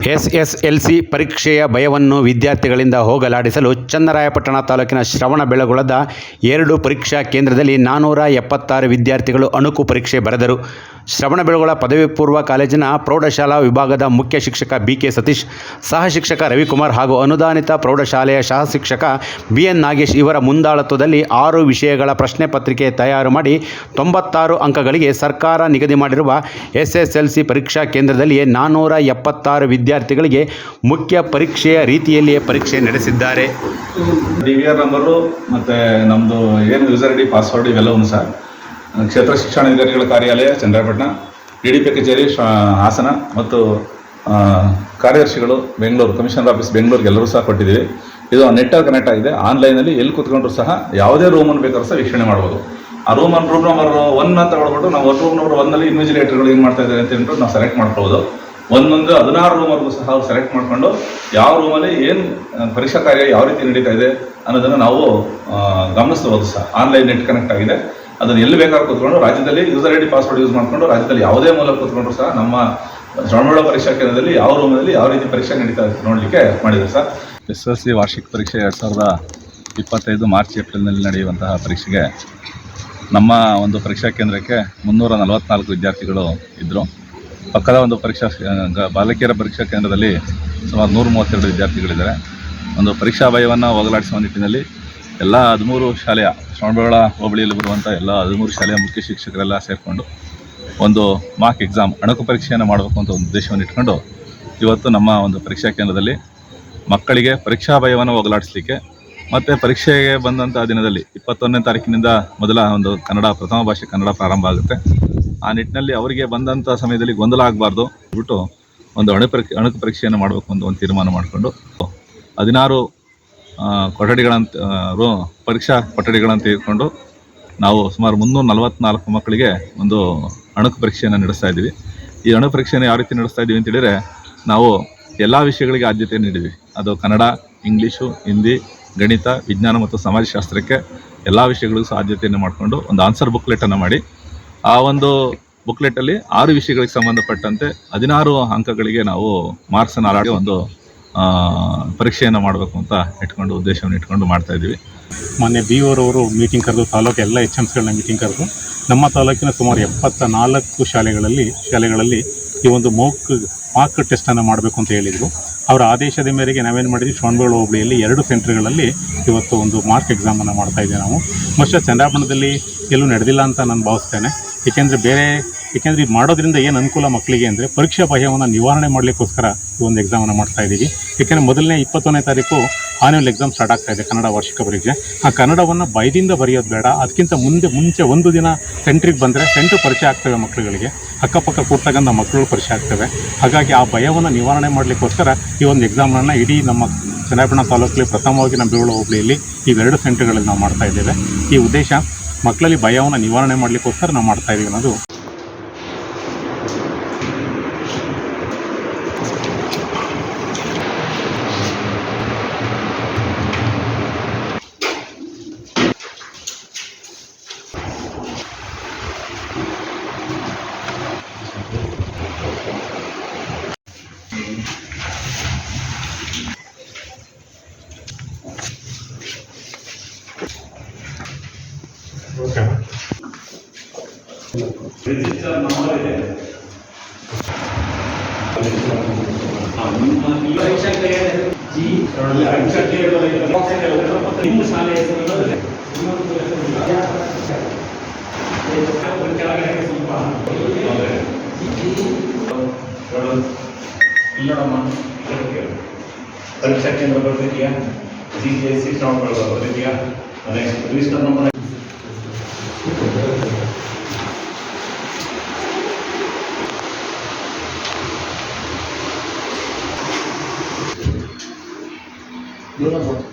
SSLC ಪರೀಕ್ಷೆಯ ಭಯವನ್ನು ವಿದ್ಯಾರ್ಥಿಗಳಿಂದ ಹೋಗಲಾಡಿಸಲು ಚನ್ನರಾಯಪಟ್ಟಣ ತಾಲೂಕಿನ ಶ್ರವಣಬೆಳಗೊಳದ ಎರಡು ಪರೀಕ್ಷಾ ಕೇಂದ್ರದಲ್ಲಿ ನಾನ್ನೂರ ಎಪ್ಪತ್ತಾರು ವಿದ್ಯಾರ್ಥಿಗಳು ಅಣುಕು ಪರೀಕ್ಷೆ ಬರೆದರು. ಶ್ರವಣಬೆಳಗೊಳ ಪದವಿ ಪೂರ್ವ ಕಾಲೇಜಿನ ಪ್ರೌಢಶಾಲಾ ವಿಭಾಗದ ಮುಖ್ಯ ಶಿಕ್ಷಕ ಬಿ ಕೆ ಸತೀಶ್, ಸಹ ಶಿಕ್ಷಕ ರವಿಕುಮಾರ್ ಹಾಗೂ ಅನುದಾನಿತ ಪ್ರೌಢಶಾಲೆಯ ಸಹ ಶಿಕ್ಷಕ ಬಿ ಎನ್ ನಾಗೇಶ್ ಇವರ ಮುಂದಾಳತ್ವದಲ್ಲಿ ಆರು ವಿಷಯಗಳ ಪ್ರಶ್ನೆ ಪತ್ರಿಕೆ ತಯಾರು ಮಾಡಿ ತೊಂಬತ್ತಾರು ಅಂಕಗಳಿಗೆ ಸರ್ಕಾರ ನಿಗದಿ ಮಾಡಿರುವ ಎಸ್ಎಸ್ಎಲ್ಸಿ ಪರೀಕ್ಷಾ ಕೇಂದ್ರದಲ್ಲಿಯೇ ನಾನ್ನೂರ ಎಪ್ಪತ್ತಾರು ವಿದ್ಯಾರ್ಥಿಗಳಿಗೆ ಮುಖ್ಯ ಪರೀಕ್ಷೆಯ ರೀತಿಯಲ್ಲಿಯೇ ಪರೀಕ್ಷೆ ನಡೆಸಿದ್ದಾರೆ. ಡಿ ವಿ ಆರ್ ನಂಬರು ಮತ್ತು ನಮ್ಮದು ಏನು ಯೂಸರ್ ಐ ಡಿ ಪಾಸ್ವರ್ಡ್ ಇವೆಲ್ಲವೂ ಸಹ ಕ್ಷೇತ್ರ ಶಿಕ್ಷಣಾಧಿಕಾರಿಗಳ ಕಾರ್ಯಾಲಯ, ಚಂದ್ರಪಟ್ಟಣ ಡಿ ಡಿ ಪಿ ಕಚೇರಿ ಹಾಸನ ಮತ್ತು ಕಾರ್ಯದರ್ಶಿಗಳು ಬೆಂಗಳೂರು ಕಮಿಷನರ್ ಆಫೀಸ್ ಬೆಂಗಳೂರಿಗೆ ಎಲ್ಲರೂ ಸಹ ಕೊಟ್ಟಿದ್ದೀವಿ. ಇದು ನೆಟ್ವರ್ಕ್ ಕನೆಕ್ಟ್ ಆಗಿದೆ. ಆನ್ಲೈನಲ್ಲಿ ಎಲ್ಲಿ ಕೂತ್ಕೊಂಡ್ರು ಸಹ ಯಾವುದೇ ರೂಮನ್ನು ಬೇಕಾದ್ರೂ ಸಹ ವೀಕ್ಷಣೆ ಮಾಡ್ಬೋದು. ಆ ರೂಮ್ ರೂಮ್ ನಂಬರ್ ಒನ್ ಅಂತ ಹೇಳ್ಬಿಟ್ಟು ನಾವು ರೂಮ್ ನಂಬರ್ ಒನ್ನಲ್ಲಿ ಇನ್ವಿಜಿಲೇಟರ್ಗಳು ಏನು ಮಾಡ್ತಾ ಇದ್ದಾರೆ ಅಂತ ಹೇಳ್ಬಿಟ್ಟು ನಾವು ಸೆಲೆಕ್ಟ್ ಮಾಡ್ಬೋದು ಒಂದೊಂದು ಹದಿನಾರು ರೂಮರ್ಗೂ ಸಹ ಅವ್ರು ಸೆಲೆಕ್ಟ್ ಮಾಡಿಕೊಂಡು ಯಾವ ರೂಮಲ್ಲಿ ಏನು ಪರೀಕ್ಷಾ ಕಾರ್ಯ ಯಾವ ರೀತಿ ನಡೀತಾ ಇದೆ ಅನ್ನೋದನ್ನು ನಾವು ಗಮನಿಸಬಹುದು ಸಹ. ಆನ್ಲೈನ್ ನೆಟ್ ಕನೆಕ್ಟ್ ಆಗಿದೆ. ಅದನ್ನು ಎಲ್ಲಿ ಬೇಕಾದ್ರೂ ಕೂತ್ಕೊಂಡು ರಾಜ್ಯದಲ್ಲಿ user I D password use ಮಾಡಿಕೊಂಡು ರಾಜ್ಯದಲ್ಲಿ ಯಾವುದೇ ಮೂಲಕ ಕೂತ್ಕೊಂಡ್ರು ಸಹ ನಮ್ಮ ಶ್ರವಣಬೆಳ ಪರೀಕ್ಷಾ ಕೇಂದ್ರದಲ್ಲಿ ಯಾವ ರೂಮಲ್ಲಿ ಯಾವ ರೀತಿ ಪರೀಕ್ಷೆ ನಡೀತಾ ಇದೆ ನೋಡಲಿಕ್ಕೆ ಮಾಡಿದ್ದಾರೆ ಸರ್. ಎಸ್ ಎಸ್ ಸಿ ವಾರ್ಷಿಕ ಪರೀಕ್ಷೆ ಎರಡು ಸಾವಿರದ ಇಪ್ಪತ್ತೈದು ಮಾರ್ಚ್, ಏಪ್ರಿಲ್ನಲ್ಲಿ ನಡೆಯುವಂತಹ ಪರೀಕ್ಷೆಗೆ ನಮ್ಮ ಒಂದು ಪರೀಕ್ಷಾ ಕೇಂದ್ರಕ್ಕೆ ಮುನ್ನೂರ ನಲವತ್ನಾಲ್ಕು ವಿದ್ಯಾರ್ಥಿಗಳು ಇದ್ದರು ಪಕ್ಕದ ಒಂದು ಪರೀಕ್ಷಾ ಬಾಲಕಿಯರ ಪರೀಕ್ಷಾ ಕೇಂದ್ರದಲ್ಲಿ ಸುಮಾರು ನೂರ ಮೂವತ್ತೆರಡು ವಿದ್ಯಾರ್ಥಿಗಳಿದ್ದಾರೆ. ಒಂದು ಪರೀಕ್ಷಾ ಭಯವನ್ನು ಹೋಗಲಾಡಿಸುವ ನಿಟ್ಟಿನಲ್ಲಿ ಎಲ್ಲ ಹದಿಮೂರು ಶಾಲೆಯ, ಶ್ರವಣಬೆಳಗೊಳ ಹೋಬಳಿಯಲ್ಲಿ ಬರುವಂಥ ಎಲ್ಲ ಹದಿಮೂರು ಶಾಲೆಯ ಮುಖ್ಯ ಶಿಕ್ಷಕರೆಲ್ಲ ಸೇರಿಕೊಂಡು ಒಂದು ಮಾರ್ಕ್ ಎಕ್ಸಾಮ್ ಅಣಕು ಪರೀಕ್ಷೆಯನ್ನು ಮಾಡಬೇಕು ಅಂತ ಒಂದು ಉದ್ದೇಶವನ್ನು ಇಟ್ಕೊಂಡು ಇವತ್ತು ನಮ್ಮ ಒಂದು ಪರೀಕ್ಷಾ ಕೇಂದ್ರದಲ್ಲಿ ಮಕ್ಕಳಿಗೆ ಪರೀಕ್ಷಾ ಭಯವನ್ನು ಹೋಗಲಾಡಿಸಲಿಕ್ಕೆ ಮತ್ತು ಪರೀಕ್ಷೆಗೆ ಬಂದಂಥ ದಿನದಲ್ಲಿ ಇಪ್ಪತ್ತೊಂದನೇ ತಾರೀಕಿನಿಂದ ಮೊದಲ ಒಂದು ಕನ್ನಡ, ಪ್ರಥಮ ಭಾಷೆ ಕನ್ನಡ ಪ್ರಾರಂಭ ಆಗುತ್ತೆ. ಆ ನಿಟ್ಟಿನಲ್ಲಿ ಅವರಿಗೆ ಬಂದಂಥ ಸಮಯದಲ್ಲಿ ಗೊಂದಲ ಆಗಬಾರ್ದು. ಬಿಟ್ಟು ಒಂದು ಅಣು ಪರೀಕ್ಷೆ, ಅಣುಕು ಪರೀಕ್ಷೆಯನ್ನು ಮಾಡಬೇಕು ಅಂತ ಒಂದು ತೀರ್ಮಾನ ಮಾಡಿಕೊಂಡು. ಹದಿನಾರು ಕೊಠಡಿಗಳಂತ ಪರೀಕ್ಷಾ ಕೊಠಡಿಗಳನ್ನು ತೆಗೆದುಕೊಂಡು ನಾವು ಸುಮಾರು ಮುನ್ನೂರ ನಲವತ್ನಾಲ್ಕು ಮಕ್ಕಳಿಗೆ ಒಂದು ಅಣುಕು ಪರೀಕ್ಷೆಯನ್ನು ನಡೆಸ್ತಾ ಇದ್ದೀವಿ. ಈ ಅಣು ಪರೀಕ್ಷೆಯನ್ನು ಯಾವ ರೀತಿ ನಡೆಸ್ತಾ ಇದ್ದೀವಿ ಅಂತ ಹೇಳಿದರೆ ನಾವು ಎಲ್ಲ ವಿಷಯಗಳಿಗೆ ಆದ್ಯತೆ ನೀಡಿದ್ವಿ. ಅದು ಕನ್ನಡ, ಇಂಗ್ಲೀಷು, ಹಿಂದಿ, ಗಣಿತ, ವಿಜ್ಞಾನ ಮತ್ತು ಸಮಾಜಶಾಸ್ತ್ರಕ್ಕೆ ಎಲ್ಲ ವಿಷಯಗಳಿಗೂ ಸಹ ಆದ್ಯತೆಯನ್ನು ಮಾಡಿಕೊಂಡು ಒಂದು ಆನ್ಸರ್ ಬುಕ್ಲೆಟನ್ನು ಮಾಡಿ ಆ ಒಂದು ಬುಕ್ಲೆಟ್ ಅಲ್ಲಿ ಆರು ವಿಷಯಗಳಿಗೆ ಸಂಬಂಧಪಟ್ಟಂತೆ ಹದಿನಾರು ಅಂಕಗಳಿಗೆ ನಾವು ಮಾರ್ಕ್ಸ್ ಹಾಡಿ ಒಂದು ಪರೀಕ್ಷೆಯನ್ನು ಮಾಡಬೇಕು ಅಂತ ಇಟ್ಕೊಂಡು, ಉದ್ದೇಶವನ್ನು ಇಟ್ಕೊಂಡು ಮಾಡ್ತಾ ಇದ್ದೀವಿ. ಮೊನ್ನೆ ಬಿ ಅವರು ಮೀಟಿಂಗ್ ಕರೆದು, ತಾಲೂಕು ಎಲ್ಲ ಎಚ್ ಎಮ್ಸ್ಗಳನ್ನ ಮೀಟಿಂಗ್ ಕರೆದು, ನಮ್ಮ ತಾಲೂಕಿನ ಸುಮಾರು ಎಪ್ಪತ್ತ ನಾಲ್ಕು ಶಾಲೆಗಳಲ್ಲಿ ಶಾಲೆಗಳಲ್ಲಿ ಈ ಒಂದು ಮೋಕ್ ಮಾರ್ಕ್ ಟೆಸ್ಟನ್ನು ಮಾಡಬೇಕು ಅಂತ ಹೇಳಿದರು. ಅವರ ಆದೇಶದ ಮೇರೆಗೆ ನಾವೇನು ಮಾಡಿದ್ವಿ? ಶ್ರವಣಬೆಳಗೊಳ ಹೋಬಳಿಯಲ್ಲಿ ಎರಡು ಸೆಂಟರ್ಗಳಲ್ಲಿ ಇವತ್ತು ಒಂದು ಮಾರ್ಕ್ ಎಕ್ಸಾಮನ್ನು ಮಾಡ್ತಾ ಇದ್ದೀವಿ ನಾವು. ಬಹುಶಃ ಚಂದ್ರಾಪಣದಲ್ಲಿ ಎಲ್ಲೂ ನಡೆದಿಲ್ಲ ಅಂತ ನಾನು ಭಾವಿಸ್ತೇನೆ. ಏಕೆಂದರೆ ಬೇರೆ ಏಕೆಂದರೆ ಇದು ಮಾಡೋದ್ರಿಂದ ಏನು ಅನುಕೂಲ ಮಕ್ಕಳಿಗೆ ಅಂದರೆ ಪರೀಕ್ಷಾ ಭಯವನ್ನು ನಿವಾರಣೆ ಮಾಡಲಿಕ್ಕೋಸ್ಕರ ಈ ಒಂದು ಎಕ್ಸಾಮನ್ನು ಮಾಡ್ತಾ ಇದ್ದೀವಿ ಏಕೆಂದರೆ ಮೊದಲನೇ ಇಪ್ಪತ್ತೊಂದನೇ ತಾರೀಕು ಆನ್ಯುವಲ್ ಎಕ್ಸಾಮ್ ಸ್ಟಾರ್ಟ್ ಆಗ್ತಾ ಇದೆ ಕನ್ನಡ ವಾರ್ಷಿಕ ಪರೀಕ್ಷೆ. ಆ ಕನ್ನಡವನ್ನು ಭಯದಿಂದ ಬರೆಯೋದು ಬೇಡ. ಅದಕ್ಕಿಂತ ಮುಂದೆ, ಮುಂಚೆ ಒಂದು ದಿನ ಸೆಂಟ್ರಿಗೆ ಬಂದರೆ ಸೆಂಟ್ರ್ ಪರಿಚಯ ಆಗ್ತವೆ ಮಕ್ಕಳುಗಳಿಗೆ ಅಕ್ಕಪಕ್ಕ ಕೂರ್ತಕ್ಕಂಥ ಮಕ್ಕಳು ಪರಿಚಯ ಆಗ್ತವೆ. ಹಾಗಾಗಿ ಆ ಭಯವನ್ನು ನಿವಾರಣೆ ಮಾಡಲಿಕ್ಕೋಸ್ಕರ ಈ ಒಂದು ಎಕ್ಸಾಮನ್ನು ಇಡೀ ನಮ್ಮ ಚನ್ನಪಟ್ಟಣ ತಾಲೂಕಲ್ಲಿ ಪ್ರಥಮವಾಗಿ ನಮ್ಮ ಬೀಳು ಹೋಬಳಿಯಲ್ಲಿ ಇವೆರಡು ಸೆಂಟ್ರ್ಗಳಲ್ಲಿ ನಾವು ಮಾಡ್ತಾ ಇದ್ದೇವೆ. ಈ ಉದ್ದೇಶ ಮಕ್ಕಳಲ್ಲಿ ಭಯವನ್ನು ನಿವಾರಣೆ ಮಾಡಲಿಕ್ಕೋಸ್ಕರ ನಾವು ಮಾಡ್ತಾ ಇದ್ದೀವಿ ಅನ್ನೋದು ಇಲ್ಲೋಡಮ್ಮ ಪರೀಕ್ಷಾ ಕೇಂದ್ರ ಬರ್ತಿದ್ಯಾ G G S C Shravanabelagola ಬರ್ತಿದ್ಯಾ ಅದೇ ರಿಜಿಸ್ಟರ್ ನಂಬರ್ Gracias.